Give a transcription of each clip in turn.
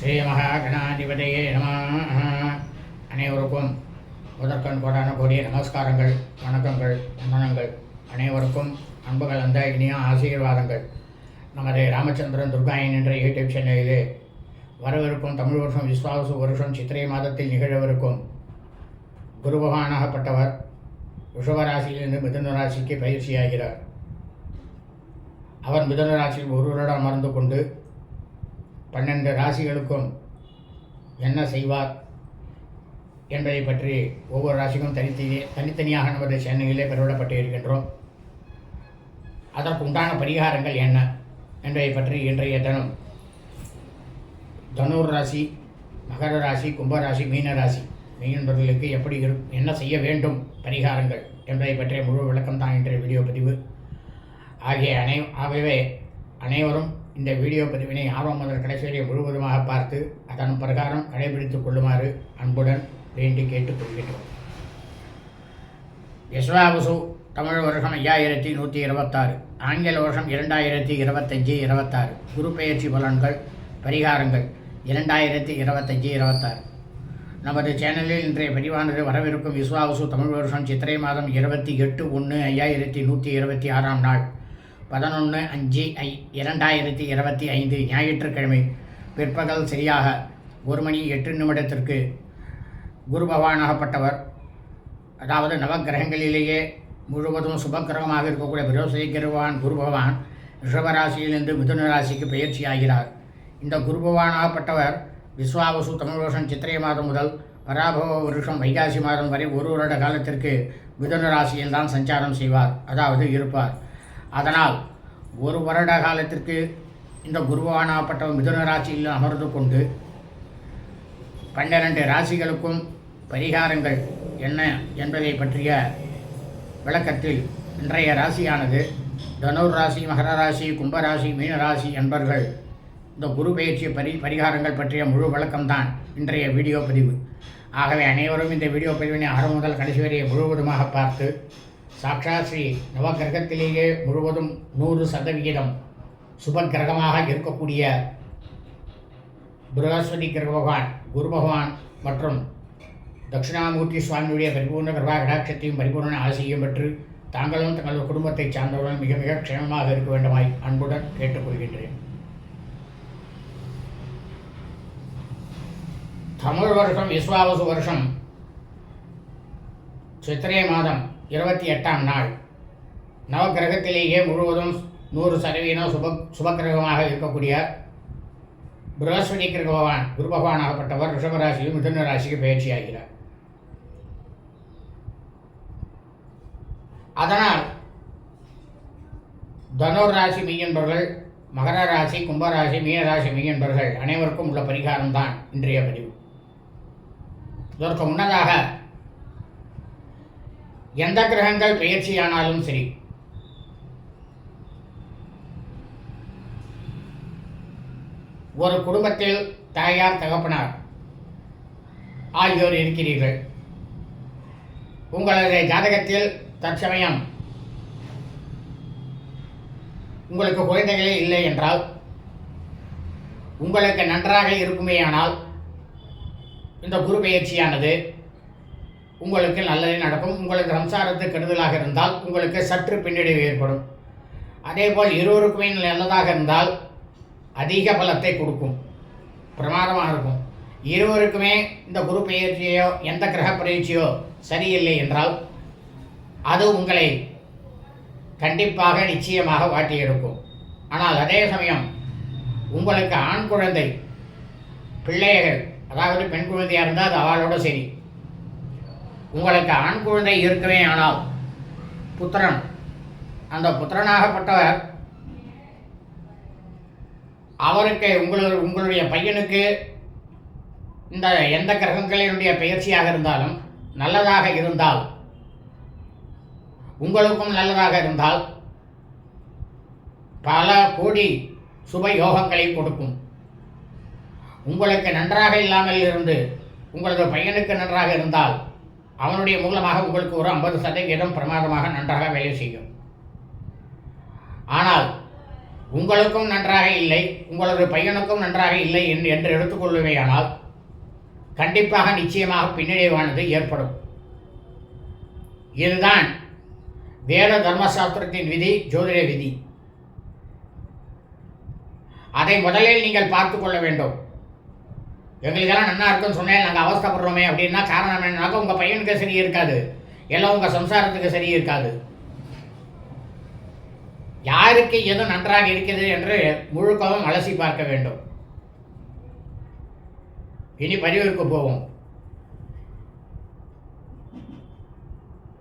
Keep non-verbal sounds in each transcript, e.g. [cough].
ஸ்ரீ மகாகணாதிபதியே நம. அனைவருக்கும் முதற்கண் கோடான கோடிய நமஸ்காரங்கள் வணக்கங்கள் வந்தனங்கள் அனைவருக்கும் அன்புகள் அந்த இனிய ஆசீர்வாதங்கள். நமது ராமச்சந்திரன் துர்காயன் என்ற யூடியூப் சேனலிலே வரவிருக்கும் தமிழ் வருஷம் விஸ்வாசு வருஷம் சித்திரை மாதத்தில் நிகழவிருக்கும் குரு பகவானாகப்பட்டவர் ரிஷபராசியிலிருந்து மிதுன ராசிக்கு பயிற்சியாகிறார். அவர் மிதுன ராசியில் ஒரு வருடம் அமர்ந்து கொண்டு பன்னெண்டு ராசிகளுக்கும் என்ன செய்வார் என்பதை பற்றி ஒவ்வொரு ராசிக்கும் தனித்தனி தனித்தனியாக நமது சென்னையிலே பெறவிடப்பட்டு இருக்கின்றோம். அதற்கு உண்டான பரிகாரங்கள் என்ன என்பதை பற்றி இன்றைய தினம் தனுர் ராசி மகர ராசி கும்பராசி மீன ராசி மீனவர்களுக்கு எப்படி இரு என்ன செய்ய வேண்டும் பரிகாரங்கள் என்பதை பற்றிய முழு விளக்கம் தான் இன்றைய வீடியோ பதிவு. ஆகிய அனை ஆகவே அனைவரும் இந்த வீடியோ பதிவினை ஆர்வம் முதல் கடைசி வரை முழுவதுமாக பார்த்து அதன் பிரகாரம் கடைபிடித்துக் கொள்ளுமாறு அன்புடன் வேண்டி கேட்டுக்கொள்கிறோம் யஸ்வாபசு தமிழ் வருஷம் ஐயாயிரத்தி நூற்றி இருபத்தாறு. ஆங்கில வருஷம் இரண்டாயிரத்தி இருபத்தஞ்சி இருபத்தாறு. குரு பெயர்ச்சி பலன்கள் பரிகாரங்கள் இரண்டாயிரத்தி இருபத்தஞ்சி இருபத்தாறு. நமது சேனலில் இன்றைய பதிவானது வரவிருக்கும் விஸ்வாவசு தமிழ் வருஷம் சித்திரை மாதம் இருபத்தி எட்டு ஒன்று ஐயாயிரத்தி நூற்றி இருபத்தி ஆறாம் நாள். பதினொன்று அஞ்சு ஐ இரண்டாயிரத்தி இருபத்தி ஐந்து ஞாயிற்றுக்கிழமை. பிற்பகல் சரியாக ஒரு மணி எட்டு நிமிடத்திற்கு குரு பகவானாகப்பட்டவர் அதாவது நவக்கிரகங்களிலேயே முழுவதும் சுபக்கிரகமாக இருக்கக்கூடிய பிரயோசை கிருவான் குரு பகவான் ரிஷபராசியிலிருந்து மிதுன ராசிக்கு பயிற்சி ஆகிறார். இந்த குரு பகவானாகப்பட்டவர் விஸ்வாவசு தமிழ் வருஷம் சித்திரை மாதம் முதல் பராபவ வருஷம் வைகாசி மாதம் வரை ஒரு வருட காலத்திற்கு மிதுன ராசியில் தான் சஞ்சாரம் செய்வார் அதாவது இருப்பார். அதனால் ஒரு வருட காலத்திற்கு இந்த குருவானாப்பட்டவர் மிதுன ராசியில் அமர்ந்து கொண்டு பன்னிரண்டு ராசிகளுக்கும் பரிகாரங்கள் என்ன என்பதை பற்றிய விளக்கத்தில் இன்றைய ராசியானது தனுர் ராசி மகர ராசி கும்பராசி மீனராசி என்பர்கள் இந்த குரு பயிற்சி பரி பரிகாரங்கள் பற்றிய முழு விளக்கம்தான் இன்றைய வீடியோ பதிவு. ஆகவே அனைவரும் இந்த வீடியோ பதிவினை ஆரம்பம் முதல் கடைசி வரையை முழுவதுமாக பார்த்து சாக்ஷா ஸ்ரீ நவகிரகத்திலேயே முழுவதும் நூறு சதவிகிதம் சுபகிரகமாக இருக்கக்கூடிய பிரகஸ்பதி கிரக பகவான் குரு பகவான் மற்றும் தட்சிணாமூர்த்தி சுவாமியுடைய பரிபூர்ண கிருபா கடாட்சத்தையும் பரிபூர்ண ஆசையும் பெற்று தாங்களும் தங்களது குடும்பத்தை சார்ந்தவுடன் மிக மிக க்ஷேமமாக இருக்க வேண்டுமாய் அன்புடன் கேட்டுக்கொள்கின்றேன். தமிழ் வருஷம் விஸ்வாவசு வருஷம் சித்திரை மாதம் இருபத்தி எட்டாம் நாள். நவக்கிரகத்திலேயே முழுவதும் நூறு சதவீதம் சுப சுபக்கிரகமாக இருக்கக்கூடிய புரஸ்வதி கிரக பகவான் குரு பகவானாகப்பட்டவர் ரிஷபராசியும் மிதுன ராசிக்கு பயிற்சியாகிறார். அதனால் தனுர் ராசி மெய்யன்பர்கள் மகர ராசி கும்பராசி மீனராசி மெய்யன்பர்கள் அனைவருக்கும் உள்ள பரிகாரம் தான் இன்றைய பதிவு. இதற்கு முன்னதாக எந்த கிரகங்கள் பயிற்சியானாலும் சரி. ஒரு குடும்பத்தில் தாயார் தகப்பனார் ஆகியோர் இருக்கிறீர்கள். உங்களது ஜாதகத்தில் தற்சமயம் உங்களுக்கு குழந்தைகளே இல்லை என்றால் உங்களுக்கு நன்றாக இருக்குமேயானால் இந்த குரு பயிற்சியானது உங்களுக்கு நல்லதே நடக்கும். உங்களுக்கு சம்சாரத்து கெடுதலாக இருந்தால் உங்களுக்கு சற்று பின்னடைவு ஏற்படும். அதேபோல் இருவருக்குமே நல்லதாக இருந்தால் அதிக பலத்தை கொடுக்கும். பிரமாதமாக இருக்கும். இருவருக்குமே இந்த குரு பயிற்சியோ எந்த கிரக பயிற்சியோ சரியில்லை என்றால் அது உங்களை கண்டிப்பாக நிச்சயமாக வாட்டி எடுக்கும். ஆனால் அதே சமயம் உங்களுக்கு ஆண் குழந்தை பிள்ளைகள் அதாவது பெண் குழந்தையாக இருந்தால் அது அவளோட சரி. உங்களுக்கு ஆண் குழந்தை இருக்கவே ஆனால் புத்திரன் அந்த புத்திரனாகப்பட்டவர் அவருக்கு உங்களு உங்களுடைய பையனுக்கு இந்த எந்த கிரகங்களினுடைய பயிற்சியாக இருந்தாலும் நல்லதாக இருந்தால் உங்களுக்கும் நல்லதாக இருந்தால் பல கோடி சுபயோகங்களை கொடுக்கும். உங்களுக்கு நன்றாக இல்லாமல் இருந்து உங்களது பையனுக்கு நன்றாக இருந்தால் அவனுடைய மூலமாக உங்களுக்கு ஒரு ஐம்பது சதவீதம் பிரமாதமாக நன்றாக வேலை செய்யும். ஆனால் உங்களுக்கும் நன்றாக இல்லை உங்களது பையனுக்கும் நன்றாக இல்லை என்று என்று கண்டிப்பாக நிச்சயமாக பின்னடைவானது ஏற்படும். இதுதான் வேத தர்மசாஸ்திரத்தின் விதி ஜோதிட விதி. அதை முதலில் நீங்கள் பார்த்து கொள்ள வேண்டும். எங்களுக்கெல்லாம் நல்லா இருக்குன்னு சொன்னேன். நாங்கள் அவஸ்தைப்படுறோமே அப்படின்னா காரணம் என்னன்னாக்கா உங்கள் பையனுக்கு சரி இருக்காது. எல்லாம் உங்கள் சம்சாரத்துக்கு சரி இருக்காது. யாருக்கு எது நன்றாக இருக்கிறது என்று முழுக்கவும் அலசி பார்க்க வேண்டும். இனி பதிவிற்கு போவோம்.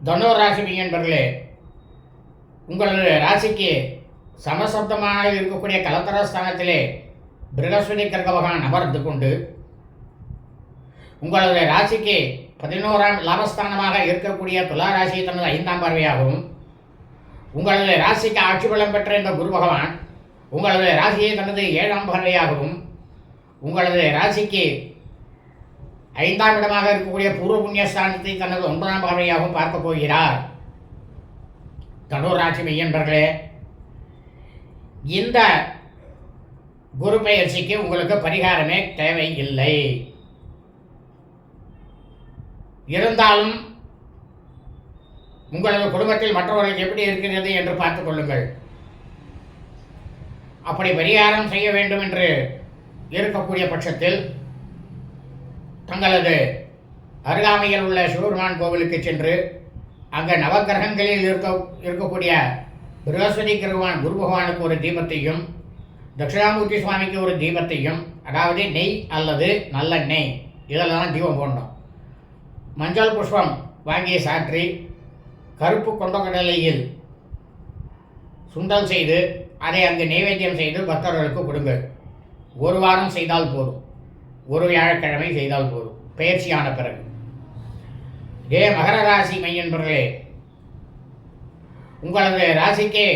தனுர் ராசி என்பர்களே உங்களது ராசிக்கு சமசப்தமாக இருக்கக்கூடிய கலத்தரஸ்தானத்திலே பிரகஸ்பதி கிரக பகவான் அமர்ந்து கொண்டு உங்களது ராசிக்கு பதினோராம் லாபஸ்தானமாக இருக்கக்கூடிய துலா ராசி தனது ஐந்தாம் பார்வையாகவும் உங்களது ராசிக்கு ஆட்சி பலம் பெற்ற இந்த குரு பகவான் உங்களது ராசியை தனது ஏழாம் பார்வையாகவும் உங்களது ராசிக்கு ஐந்தாம் இடமாக இருக்கக்கூடிய பூர்வ புண்ணியஸ்தானத்தை தனது ஒன்பதாம் பார்வையாகவும் பார்க்க போகிறார். தனுர் ராசி மெய்யன்பர்களே இந்த குரு பயிற்சிக்கு உங்களுக்கு பரிகாரமே தேவையில்லை. இருந்தாலும் உங்களது குடும்பத்தில் மற்றவர்களுக்கு எப்படி இருக்கிறது என்று பார்த்துக் கொள்ளுங்கள். அப்படி பரிகாரம் செய்ய வேண்டும் என்று இருக்கக்கூடிய பட்சத்தில் தங்களது அருகாமையில் உள்ள சிவபெருமான் கோவிலுக்கு சென்று அங்கே நவக்கிரகங்களில் இருக்க இருக்கக்கூடிய பிரகஸ்பதி கிரகவான் குரு பகவானுக்கு ஒரு தீபத்தையும் தட்சிணாமூர்த்தி சுவாமிக்கு ஒரு தீபத்தையும் அதாவது நெய் அல்லது நல்ல நெய் இதெல்லாம் தீபம் போடணும். மஞ்சள் புஷ்பம் வாங்கி சாற்றி கருப்பு கொண்டக்கடலையில் சுண்டல் செய்து அதை அங்கு நைவேத்தியம் செய்து பக்தர்களுக்கு கொடுங்கள். ஒரு வாரம் செய்தால் போதும். ஒரு வியாழக்கிழமை செய்தால் போதும். பயிற்சியான பிறகு. ஏ மகர ராசி மையன்பர்களே உங்களது ராசிக்கே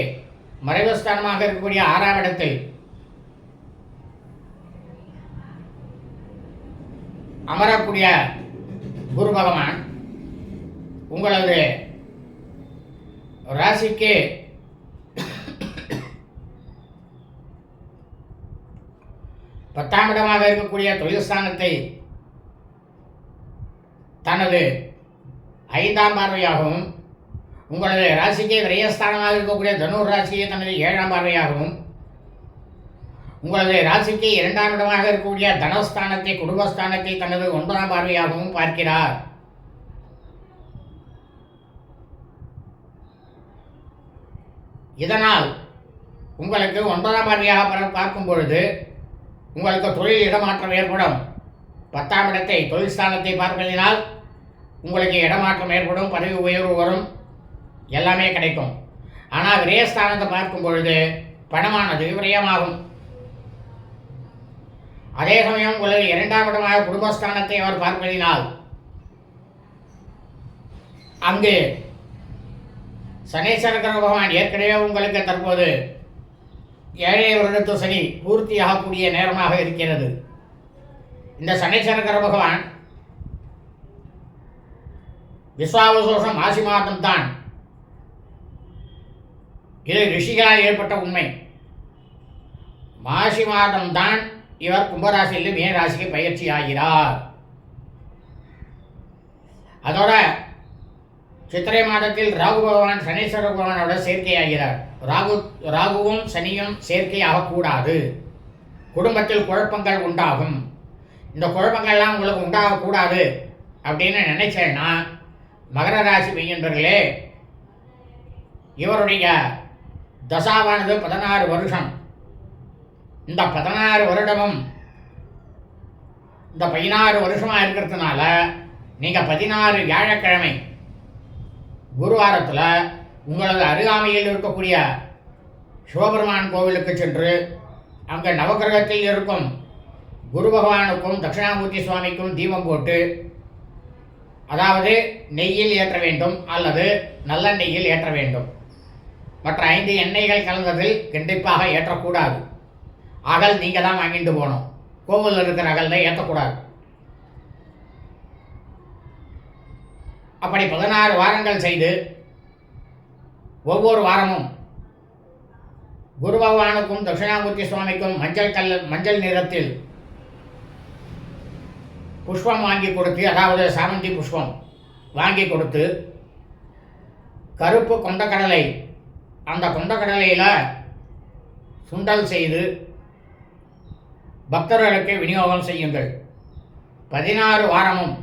மறைவஸ்தானமாக இருக்கக்கூடிய ஆறாம் இடத்தில் அமரக்கூடிய குரு பகவான் உங்களது ராசிக்கு பத்தாம் இடமாக இருக்கக்கூடிய தொழில்ஸ்தானத்தை தனது ஐந்தாம் பார்வையாகவும் உங்களது ராசிக்கு விரயஸ்தானமாக இருக்கக்கூடிய தனுர் ராசியை தனது ஏழாம் பார்வையாகவும் உங்களது ராசிக்கு இரண்டாம் இடமாக இருக்கக்கூடிய தனஸ்தானத்தை குடும்பஸ்தானத்தை தனது ஒன்பதாம் பார்வையாகவும் பார்க்கிறார். இதனால் உங்களுக்கு ஒன்பதாம் பார்வையாக பார்க்கும் பொழுது உங்களுக்கு தொழில் இடமாற்றம் ஏற்படும். பத்தாம் இடத்தை தொழில் ஸ்தானத்தை பார்ப்பதினால் உங்களுக்கு இடமாற்றம் ஏற்படும் பதவி உயர்வு வரும் எல்லாமே கிடைக்கும். ஆனால் விரயஸ்தானத்தை பார்க்கும் பொழுது பணமானது விரயமாகும். அதே சமயம் உலகில் இரண்டாம் இடமாக குடும்பஸ்தானத்தை அவர் பார்ப்பதினால் அங்கு சனீஸ்வர கிரக பகவான் ஏற்கனவே உங்களுக்கு தற்போது ஏழை வருடத்து சனி பூர்த்தியாகக்கூடிய நேரமாக இருக்கிறது. இந்த சனீஸ்வர கிரக பகவான் விஸ்வாவசோஷம் மாசி மாதம்தான். இது ரிஷிகளால் ஏற்பட்ட உண்மை. மாசி மாதம்தான் இவர் கும்பராசியில் மீனராசிக்கு பயிற்சி ஆகிறார். அதோட சித்திரை மாதத்தில் ராகு பகவான் சனீஸ்வர பகவானோட சேர்க்கை ஆகிறார். ராகு ராகுவும் சனியும் சேர்க்கை ஆகக்கூடாது குடும்பத்தில் குழப்பங்கள் உண்டாகும். இந்த குழப்பங்கள்லாம் உங்களுக்கு உண்டாகக்கூடாது அப்படின்னு நினைச்சேன்னா மகர ராசி மெய்யன்பர்களே இவருடைய தசாவானது பதினாறு வருஷம். இந்த பதினாறு வருடமும் இந்த பதினாறு வருஷமாக இருக்கிறதுனால நீங்கள் பதினாறு வியாழக்கிழமை குருவாரத்தில் உங்களது அருகாமையில் இருக்கக்கூடிய சிவபெருமான் கோவிலுக்கு சென்று அங்கே நவக்கிரகத்தில் இருக்கும் குரு பகவானுக்கும் தட்சிணாமூர்த்தி சுவாமிக்கும் தீபம் போட்டு அதாவது நெய்யில் ஏற்ற வேண்டும் அல்லது நல்லெண்ணெய்யில் ஏற்ற வேண்டும். மற்ற ஐந்து எண்ணெய்கள் கலந்ததில் கண்டிப்பாக ஏற்றக்கூடாது. அகல் நீங்கள் தான் வாங்கிட்டு போகணும். கோவிலில் இருக்கிற அகலில் ஏற்றக்கூடாது அப்படி பதினாறு வாரங்கள் செய்து ஒவ்வொரு வாரமும் குரு பகவானுக்கும் தட்சிணாமூர்த்தி சுவாமிக்கும் மஞ்சள் கல் மஞ்சள் நிறத்தில் புஷ்பம் வாங்கி கொடுத்து அதாவது சாமந்தி புஷ்பம் வாங்கி கொடுத்து கருப்பு கொண்டக்கடலை அந்த கொண்டக்கடலையில் சுண்டல் செய்து பக்தர்களுக்கு விநியோகம் செய்யுங்கள். பதினாறு வாரமும்.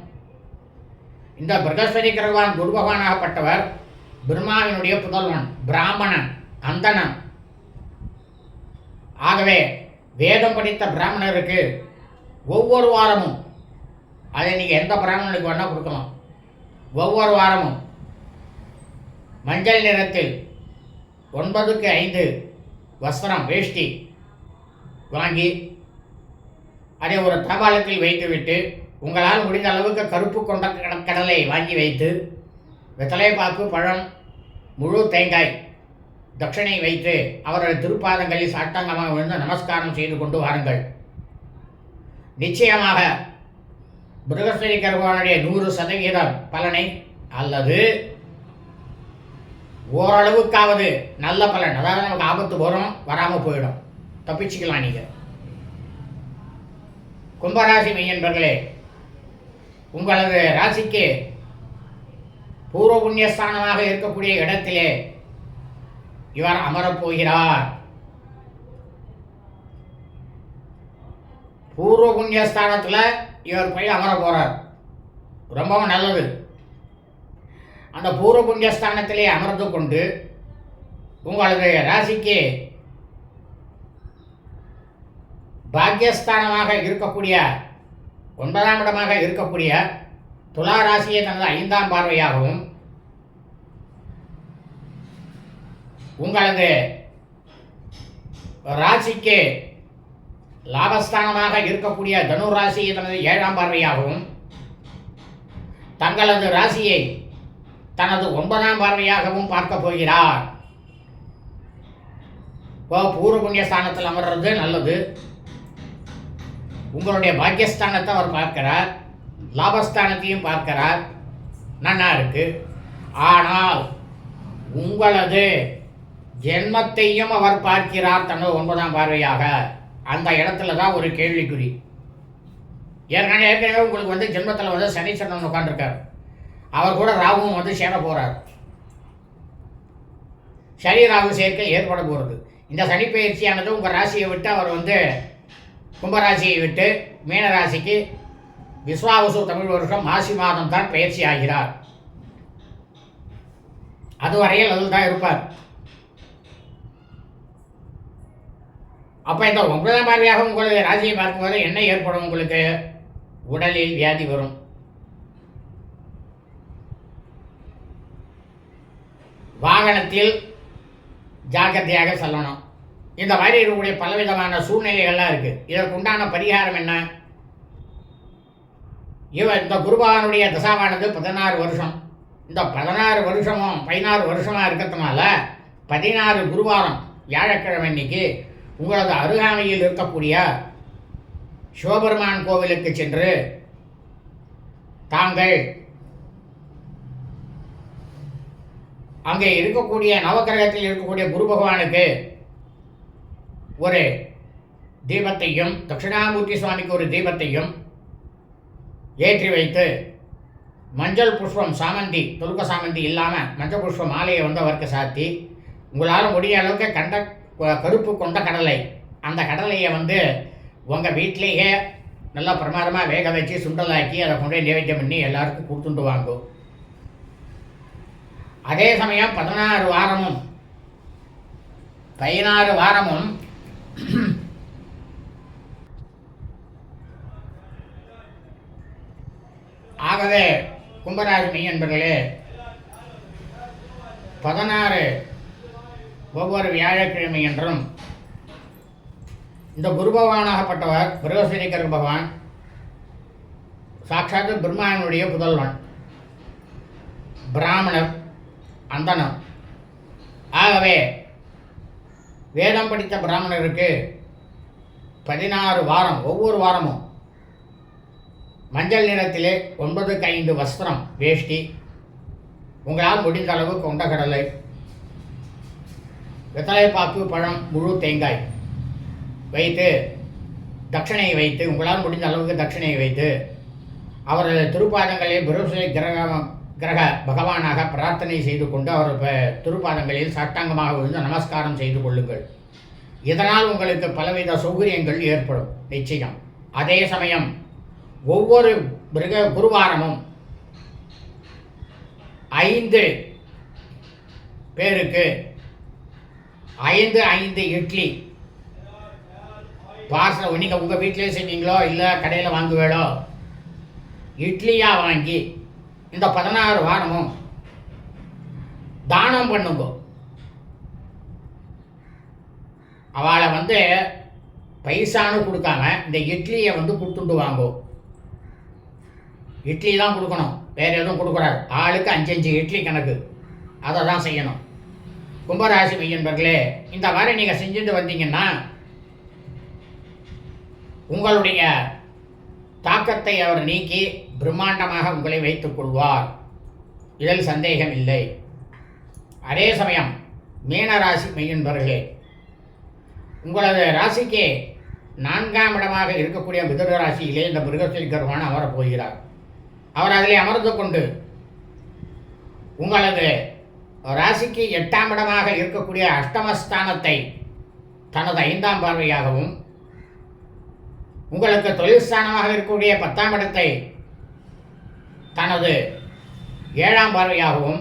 இந்த பிரகஸ்பதி கிரகவான் குரு பகவானாகப்பட்டவர் பிரம்மாவினுடைய புதல்வன் பிராமணன் அந்தணன். ஆகவே வேதம் படித்த பிராமணருக்கு ஒவ்வொரு வாரமும் அதை நீங்கள் எந்த பிராமணனுக்கு வேணால் கொடுக்கலாம். ஒவ்வொரு வாரமும் மஞ்சள் நிறத்தில் ஒன்பதுக்கு ஐந்து வஸ்திரம் வேஷ்டி வாங்கி அதை ஒரு தபாலத்தில் வைத்துவிட்டு உங்களால் முடிந்த அளவுக்கு கருப்பு கொண்ட கடலை வாங்கி வைத்து வெத்தலைப்பாக்கு பழம் முழு தேங்காய் தட்சணை வைத்து அவரது திருப்பாதங்களில் சாட்டாங்கமாக விழுந்து நமஸ்காரம் செய்து கொண்டு வாருங்கள். நிச்சயமாக மிருகஸ்வரி கருவானுடைய நூறு சதவீதம் பலனை அல்லது ஓரளவுக்காவது நல்ல பலன். அதாவது நமக்கு ஆபத்து வரும் வராமல் போயிடும். தப்பிச்சுக்கலாம் நீங்கள் கும்பராசி மெய்யன்பர்களே உங்களது ராசிக்கு பூர்வ புண்ணியஸ்தானமாக இருக்கக்கூடிய இடத்திலே இவர் அமரப் போகிறார் பூர்வ புண்ணியஸ்தானத்தில் இவர் போய் அமர போகிறார் ரொம்பவும் நல்லது. அந்த பூர்வ புண்ணியஸ்தானத்திலே அமர்ந்து கொண்டு உங்களது ராசிக்கு பாக்யஸ்தானமாக இருக்கக்கூடிய ஒன்பதாம் இடமாக இருக்கக்கூடிய துலா ராசியை தனது ஐந்தாம் பார்வையாகவும் உங்களது ராசிக்கு லாபஸ்தானமாக இருக்கக்கூடிய தனு ராசியை தனது ஏழாம் பார்வையாகவும் தங்களது ராசியை தனது ஒன்பதாம் பார்வையாகவும் பார்க்க போகிறார். இப்போ பூர்வ புண்ணிய ஸ்தானத்தில் அமர்றது நல்லது. உங்களுடைய பாக்கியஸ்தானத்தை அவர் பார்க்கிறார். லாபஸ்தானத்தையும் பார்க்கிறார். நன்னா இருக்கு. ஆனால் உங்களது ஜென்மத்தையும் அவர் பார்க்கிறார் தனது ஒன்பதாம் பார்வையாக. அந்த இடத்துல தான் ஒரு கேள்விக்குறி. ஏற்கனவே ஏற்கனவே உங்களுக்கு வந்து ஜென்மத்தில் வந்து சனீஸ்வரன் உட்காந்துருக்கார் அவர் கூட ராகுவும் வந்து சேர போகிறார் சனி ராகு சேர்க்கை ஏற்பட போகிறது இந்த சனி பயிற்சியானது உங்கள் ராசியை விட்டு அவர் வந்து கும்பராசியை விட்டு மீனராசிக்கு விஸ்வாவசு தமிழ் வருஷம் மாசி மாதம் தான் பயிற்சி ஆகிறார் அதுவரையில் அதில் தான் இருப்பார். அப்போ இந்த ஒன்பதாம் பார்வையாக உங்களுடைய ராசியை பார்க்கும்போது என்ன ஏற்படும் உங்களுக்கு? உடலில் வியாதி வரும். வாகனத்தில் ஜாக்கிரதையாக செல்லணும். இந்த மாதிரி இருக்கக்கூடிய பலவிதமான சூழ்நிலைகள்லாம் இருக்குது இதற்கு உண்டான பரிகாரம் என்ன? இவன் இந்த குருபகவானுடைய தசாவானது பதினாறு வருஷம். இந்த பதினாறு வருஷமும் பதினாறு வருஷமாக இருக்கிறதுனால பதினாறு குருவாரம் வியாழக்கிழமை அன்னைக்கு உங்களது அருகாமையில் இருக்கக்கூடிய சிவபெருமான் கோவிலுக்கு சென்று தாங்கள் அங்கே இருக்கக்கூடிய நவக்கிரகத்தில் இருக்கக்கூடிய குரு பகவானுக்கு ஒரு தீபத்தையும் தட்சிணாமூர்த்தி சுவாமிக்கு ஒரு தீபத்தையும் ஏற்றி வைத்து மஞ்சள் புஷ்பம் சாமந்தி துலுக்க சாமந்தி இல்லாமல் மஞ்சள் புஷ்பம் மாலையை வந்து அவருக்கு சாத்தி உங்களால் முடிய அளவுக்கு கண்ட கருப்பு கொண்ட கடலை அந்த கடலையை வந்து உங்கள் வீட்டிலேயே நல்லா பிரமாதமாக வேக வச்சு சுண்டலாக்கி அதை கொண்டு நிவேத்தியம் பண்ணி எல்லாருக்கும் கொடுத்துட்டு வாங்கும் அதே சமயம் பதினாறு வாரமும் பதினாறு வாரமும் [clears throat] ஆகவே கும்பராசி என்பர்களே பதினாறு ஒவ்வொரு வியாழக்கிழமை என்றும் இந்த குரு பகவானாகப்பட்டவர் பிரகஸ்பதிகர பகவான் சாட்சாத்து பிரம்மாவினுடைய புதல்வன் பிராமணர் அந்தனர் ஆகவே வேதம் படித்த பிராமணருக்கு பதினாறு வாரம் ஒவ்வொரு வாரமும் மஞ்சள் நிறத்திலே ஒன்பதுக்கு ஐந்து வஸ்திரம் வேஷ்டி. உங்களால் முடிந்த அளவு கொண்டக்கடலை வெத்தலைப்பாக்கு பழம் முழு தேங்காய் வைத்து தட்சணையை வைத்து உங்களால் முடிந்த அளவுக்கு தட்சணையை வைத்து அவரது திருப்பாதங்களை பிரபுசை கிரகம் கிரக பகவானாக பிரார்த்தனை செய்து கொண்டு அவர் திருப்பாதங்களில் சாஷ்டாங்கமாக விழுந்து நமஸ்காரம் செய்து கொள்ளுங்கள். இதனால் உங்களுக்கு பலவித சௌகரியங்கள் ஏற்படும். நிச்சயம். அதே சமயம் ஒவ்வொரு மிருக குருவாரமும் ஐந்து பேருக்கு ஐந்து ஐந்து இட்லி பார்சல் நீங்கள் உங்கள் வீட்டிலே செஞ்சீங்களோ இல்லை கடையில் வாங்குவேளோ இட்லியாக வாங்கி இந்த பதினாறு வாரமும் தானம் பண்ணுங்க. அவளை வந்து பைசானு கொடுக்காம இந்த இட்லியை வந்து கொடுத்துட்டு வாங்கோ. இட்லி தான் கொடுக்கணும். வேறு எதுவும் கொடுக்குறாரு ஆளுக்கு அஞ்சு அஞ்சு இட்லி கணக்கு. அதை தான் செய்யணும். கும்பராசி மையன்பர்களே இந்த மாதிரி நீங்கள் செஞ்சுட்டு வந்தீங்கன்னா உங்களுடைய தாக்கத்தை அவர் நீக்கி பிரம்மாண்டமாக உங்களை வைத்துக் கொள்வார். இதில் சந்தேகம் இல்லை அதே சமயம் மீனராசி மையன்பர்களே உங்களது ராசிக்கு நான்காம் இடமாக இருக்கக்கூடிய மிதுன ராசியிலே இந்த மிருகசீகரமான அமரப் போகிறார் அவர் அதிலே அமர்ந்து கொண்டு உங்களது ராசிக்கு எட்டாம் இடமாக இருக்கக்கூடிய அஷ்டமஸ்தானத்தை தனது ஐந்தாம் பார்வையாகவும் உங்களுக்கு தொழில் ஸ்தானமாக இருக்கக்கூடிய பத்தாம் இடத்தை தனது ஏழாம் பார்வையாகவும்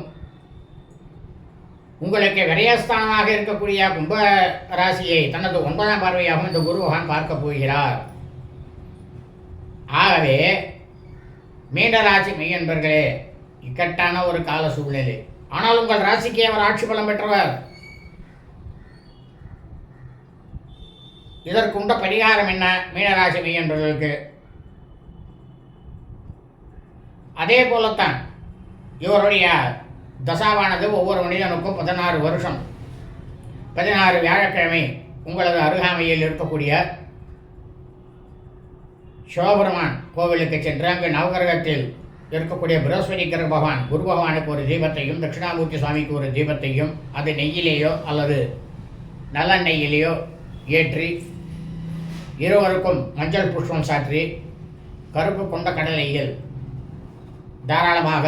உங்களுக்கு விரயஸ்தானமாக இருக்கக்கூடிய கும்ப ராசியை தனது ஒன்பதாம் பார்வையாகவும் இந்த குரு பகவான் பார்க்க போகிறார். ஆகவே மீனராசி மெய்யன்பர்களே இக்கட்டான ஒரு கால சூழ்நிலை. ஆனால் உங்கள் ராசிக்கு அவர் ஆட்சி பலம் பெற்றவர். இதற்குண்ட பரிகாரம் என்ன? மீனராசி மெய்யன்பர்களுக்கு அதே போலத்தான் இவருடைய தசாவானது ஒவ்வொரு மனிதனுக்கும் பதினாறு வருஷம். பதினாறு வியாழக்கிழமை உங்களது அருகாமையில் இருக்கக்கூடிய சிவபெருமான் கோவிலுக்கு சென்று அங்கு நவகிரகத்தில் இருக்கக்கூடிய பிரகஸ்பதி கிரக பகவான் குரு பகவானுக்கு ஒரு தீபத்தையும் தட்சிணாமூர்த்தி சுவாமிக்கு ஒரு தீபத்தையும் அது நெய்யிலேயோ அல்லது நல்லெண்ணெய்யிலேயோ ஏற்றி இருவருக்கும் மஞ்சள் புஷ்பம் சாற்றி கருப்பு கொண்ட கடலையில் தாராளமாக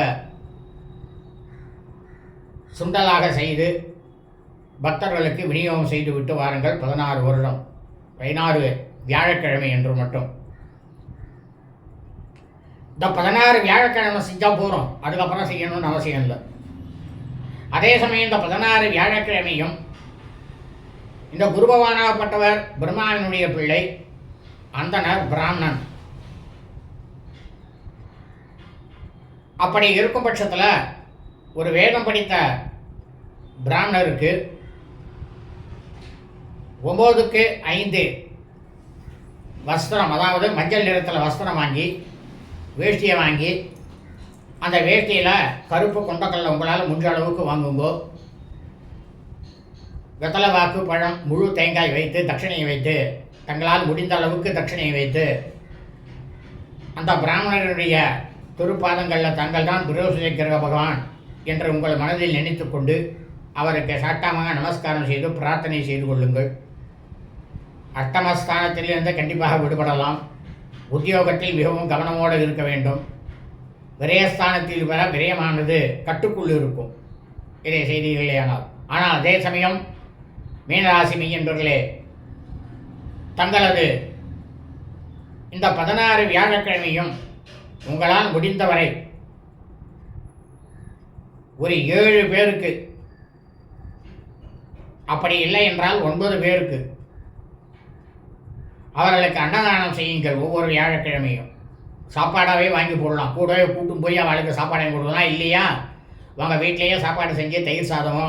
சுண்டலாக செய்து பக்தர்களுக்கு விநியோகம் செய்து விட்டு வாருங்கள். பதினாறு வருடம் பதினாறு வியாழக்கிழமை என்று மட்டும். இந்த பதினாறு வியாழக்கிழமை செஞ்சால் போகிறோம் அதுக்கப்புறம் செய்யணும்னு அவசியம் இல்லை. அதே சமயம் இந்த பதினாறு வியாழக்கிழமையும் இந்த குருபவானாகப்பட்டவர் பிரம்மாவினுடைய பிள்ளை அந்தனர் பிராமணன். அப்படி இருக்கும் பட்சத்தில் ஒரு வேதம் படித்த பிராமணருக்கு ஒம்போதுக்கு ஐந்து வஸ்திரம் அதாவது மஞ்சள் நிறத்தில் வஸ்திரம் வாங்கி வேஷ்டியை வாங்கி அந்த வேஷ்டியில் கருப்பு கொண்டக்கல்ல உங்களால் முடிஞ்ச அளவுக்கு வாங்குங்கோ. வெத்தலை வாக்கு பழம் முழு தேங்காய் வைத்து தட்சிணையை வைத்து தங்களால் முடிந்த அளவுக்கு தட்சிணையை வைத்து அந்த பிராமணருடைய திருப்பாதங்களில் தங்கள் தான் கிரக பகவான் என்று உங்கள் மனதில் நினைத்து கொண்டு அவருக்கு சாட்டாமாக நமஸ்காரம் செய்து பிரார்த்தனை செய்து கொள்ளுங்கள். அஷ்டமஸ்தானத்திலிருந்து கண்டிப்பாக விடுபடலாம். உத்தியோகத்தில் மிகவும் கவனமோடு இருக்க வேண்டும். விரயஸ்தானத்தில் வர விரயமானது கட்டுக்குள் இருக்கும். இதை செய்தீர்களேயானால். ஆனால் அதே சமயம் மீனராசி மெய்யன்பர்களே தங்களது இந்த பதினாறு வியாழக்கிழமையும் உங்களால் முடிந்தவரை ஒரு ஏழு பேருக்கு அப்படி இல்லை என்றால் ஒன்பது பேருக்கு அவர்களுக்கு அன்னதானம் செய்யுங்கள் ஒவ்வொரு வியாழக்கிழமையும். சாப்பாடாகவே வாங்கி போடலாம். கூடவே கூட்டும் போய் அவளுக்கு சாப்பாடையும் கொடுக்கலாம். இல்லையா? அவங்க வீட்டிலேயே சாப்பாடு செஞ்சு தயிர் சாதமோ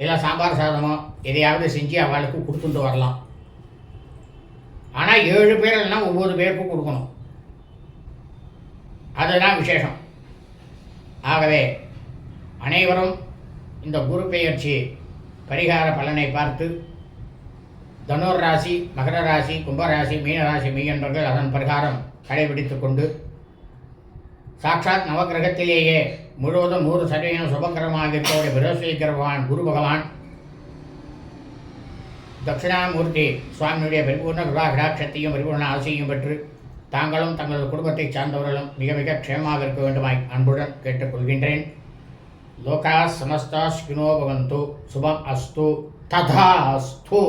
இல்லை சாம்பார் சாதமோ எதையாவது செஞ்சு அவளுக்கு கொடுத்துட்டு வரலாம். ஆனால் ஏழு பேர் இல்லைன்னா ஒவ்வொரு பேருக்கும் கொடுக்கணும். அதுதான் விசேஷம். ஆகவே அனைவரும் இந்த குரு பெயர்ச்சி பரிகார பலனை பார்த்து தனுர் ராசி மகர ராசி கும்பராசி மீனராசி மெய்யன்பர்கள் அதன் பிரகாரம் கடைபிடித்து கொண்டு சாட்சாத் நவகிரகத்திலேயே முழுவதும் நூறு சதவீதம் சுபகரமாக இருக்கக்கூடிய பிரகஸ்பதி குரு பகவான். தட்சிணாமூர்த்தி சுவாமியுடைய பரிபூர்ண கிருபாகிராட்சத்தையும் பரிபூர்ண ஆசையும் பெற்று தாங்களும் தங்களது குடும்பத்தைச் சார்ந்தவர்களும் மிக மிக க்ஷேமமாக இருக்க வேண்டுமாய் அன்புடன் கேட்டுக்கொள்கின்றேன். லோகா சமஸ்தா ஸ்கினோ பவந்து சுபம் அஸ்து ததாஸ்து